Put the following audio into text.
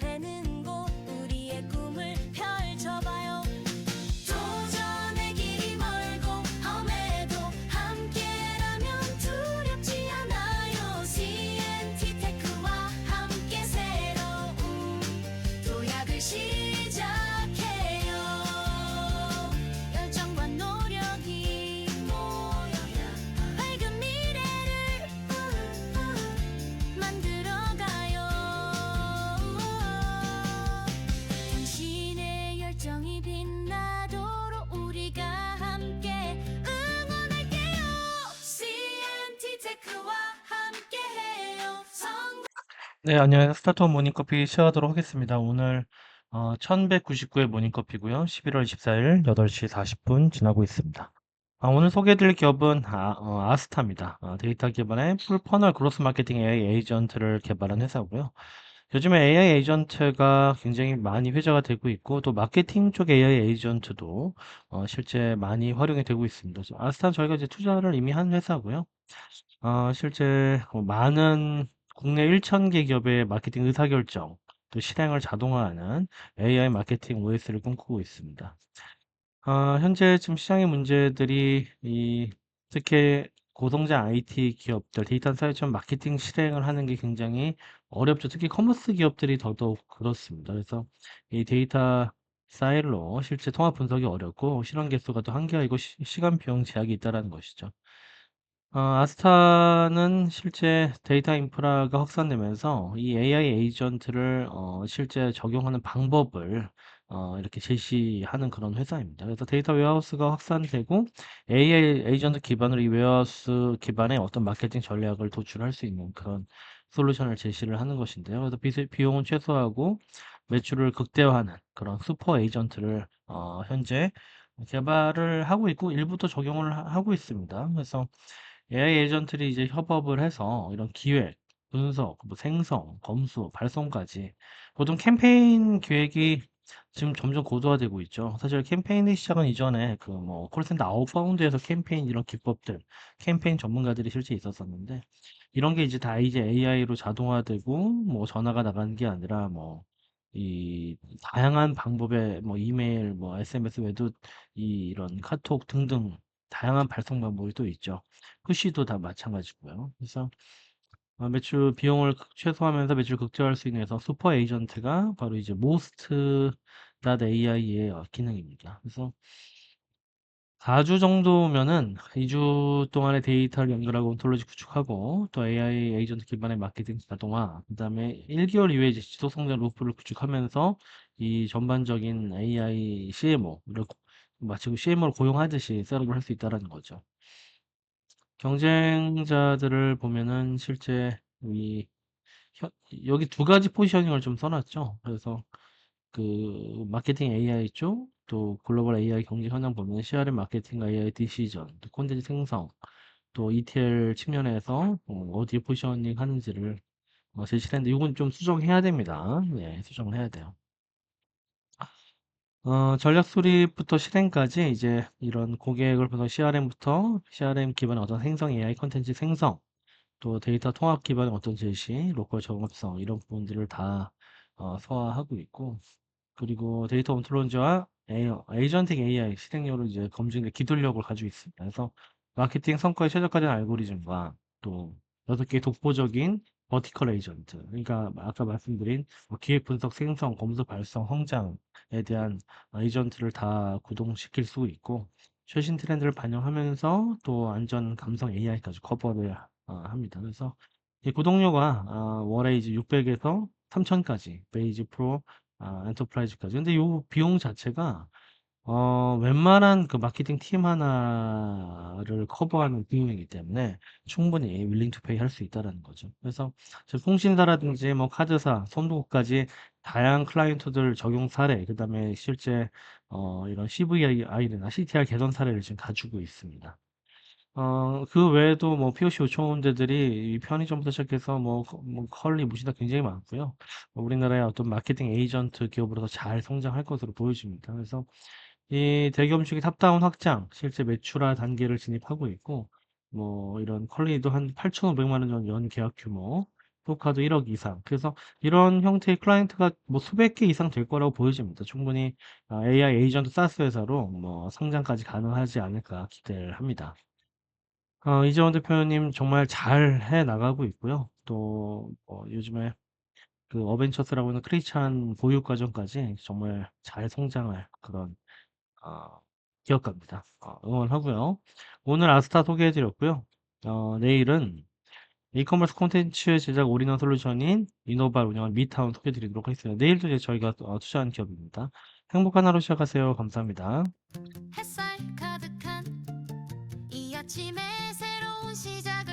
되는 곳 우리의 꿈을 펼쳐봐요. 도전의 길이 멀고 험해도 함께라면 두렵지 않아요. 네, 안녕하세요. 스타트업 모닝커피 시작하도록 하겠습니다. 오늘 어, 1199의 모닝커피고요. 11월 24일 8시 40분 지나고 있습니다. 아, 오늘 소개해드릴 기업은 아, 어, 스타입니다 데이터 기반의 풀퍼널 그로스 마케팅 AI 에이전트를 개발한 회사고요. 요즘에 AI 에이전트가 굉장히 많이 회자가 되고 있고 또 마케팅 쪽 AI 에이전트도 어, 실제 많이 활용이 되고 있습니다. 아스타는 저희가 이제 투자를 이미 한 회사고요. 어, 실제 어, 많은 국내 1,000개 기업의 마케팅 의사결정, 또 실행을 자동화하는 AI 마케팅 OS를 꿈꾸고 있습니다. 어, 현재 지금 시장의 문제들이 이 특히 고성장 IT 기업들, 데이터 사이처럼 마케팅 실행을 하는 게 굉장히 어렵죠. 특히 커머스 기업들이 더더욱 그렇습니다. 그래서 이 데이터 사일로 실제 통합 분석이 어렵고 실현 개수가 또 한계이고 시 간 비용 제약이 있다는 것이죠. 어, 아스타는 실제 데이터 인프라가 확산되면서 이 AI 에이전트를 어, 실제 적용하는 방법을 어, 이렇게 제시하는 그런 회사입니다. 그래서 데이터 웨어하우스가 확산되고 AI 에이전트 기반으로 이 웨어하우스 기반의 어떤 마케팅 전략을 도출할 수 있는 그런 솔루션을 제시를 하는 것인데요. 그래서 비, 비용은 최소화하고 매출을 극대화하는 그런 슈퍼 에이전트를 어, 현재 개발을 하고 있고 일부도 적용을 하- 하고 있습니다. 그래서 AI 에이전트들이 이제 협업을 해서 이런 기획, 분석, 뭐 생성, 검수, 발송까지 보통 캠페인 기획이 지금 점점 고도화되고 있죠. 사실 캠페인의 시작은 이전에 그 뭐 콜센터 아웃바운드에서 캠페인 이런 기법들, 캠페인 전문가들이 실제 있었었는데 이런 게 이제 다 이제 AI로 자동화되고 뭐 전화가 나가는 게 아니라 뭐 이 다양한 방법의 뭐 이메일, 뭐 SMS 외에도 이 이런 카톡 등등 다양한 발송 방법이 또 있죠. 푸시도 다 마찬가지고요. 그래서 어, 매출 비용을 극- 최소화하면서 매출 극대화할 수 있는 해서 슈퍼 에이전트가 바로 이제 most.ai의 어, 기능입니다. 그래서 4주 정도면은 2주 동안의 데이터를 연결하고 온톨로지 구축하고 또 AI 에이전트 기반의 마케팅 자동화 그다음에 1개월 이후에 지속 성장 루프를 구축하면서 이 전반적인 AI CMO를 마치 CMO를 고용하듯이 셋업을 할 수 있다라는 거죠. 경쟁자들을 보면은 실제 이 현- 여기 두 가지 포지셔닝을 좀 써놨죠. 그래서 그 마케팅 AI 쪽, 또 글로벌 AI 경제 현황 보면 CRM 마케팅 AI 디시전, 또 콘텐츠 생성, 또 ETL 측면에서 어, 어디에 포지셔닝 하는지를 어, 제시했는데 이건 좀 수정해야 됩니다. 네, 수정을 해야 돼요. 어, 전략 수립부터 실행까지 이제 이런 고객을 보는 CRM부터 CRM 기반의 어떤 생성 AI 콘텐츠 생성, 또 데이터 통합 기반의 어떤 제시, 로컬 적합성 이런 부분들을 다 어, 소화하고 있고 그리고 데이터 온톨로지와 에이전틱 AI 실행력을 이제 검증의 기술력을 가지고 있습니다. 그래서 마케팅 성과에 최적화된 알고리즘과 또 여섯 개의 독보적인 버티컬 에이전트, 그러니까 아까 말씀드린 뭐 기획 분석, 생성, 검수, 발송, 성장에 대한 에이전트를 다 구동시킬 수 있고 최신 트렌드를 반영하면서 또 안전 감성 AI까지 커버를 어, 합니다. 그래서 이 구독료가 아, 월에 이제 600에서 3000까지 베이지 프로 아, 엔터프라이즈까지. 근데 요 비용 자체가 어 웬만한 그 마케팅 팀 하나를 커버하는 비용이기 때문에 충분히 윌링 투 페이 할수 있다라는 거죠. 그래서 저 통신사라든지 뭐 카드사, 손도까지 다양한 클라이언트들 적용 사례, 그다음에 실제 어 이런 CVI나 CTR 개선 사례를 지금 가지고 있습니다. 어 그 외에도 뭐 POC 요청원들이 이 편의점부터 시작해서 뭐거뭐 컬리, 무시다 굉장히 많고요. 우리나라의 어떤 마케팅 에이전트 기업으로서 잘 성장할 것으로 보여집니다. 그래서 이 대기업 음식의 탑다운 확장, 실제 매출화 단계를 진입하고 있고, 뭐 이런 컬리도 한 8,500만 원 정도 연 계약 규모, 포카도 1억 이상. 그래서 이런 형태의 클라이언트가 뭐 수백 개 이상 될 거라고 보여집니다. 충분히 아, AI 에이전트 사스 회사로 뭐 상장까지 가능하지 않을까 기대를 합니다. 어, 이재원 대표님 정말 잘 해 나가고 있고요. 또 어, 요즘에 그 어벤처스라고 하는 크리스찬 보육 과정까지 정말 잘 성장할 그런 어, 기억갑니다. 어, 응원하고요. 오늘 아스타 소개해드렸고요. 어, 내일은 이커머스 콘텐츠 제작 올인원 솔루션인 이노발 운영한 미타운 소개해드리도록 하겠습니다. 내일도 이제 저희가 어, 투자한 기업입니다. 행복한 하루 시작하세요. 감사합니다. 햇살 가득한 이 아침에 새로운 시작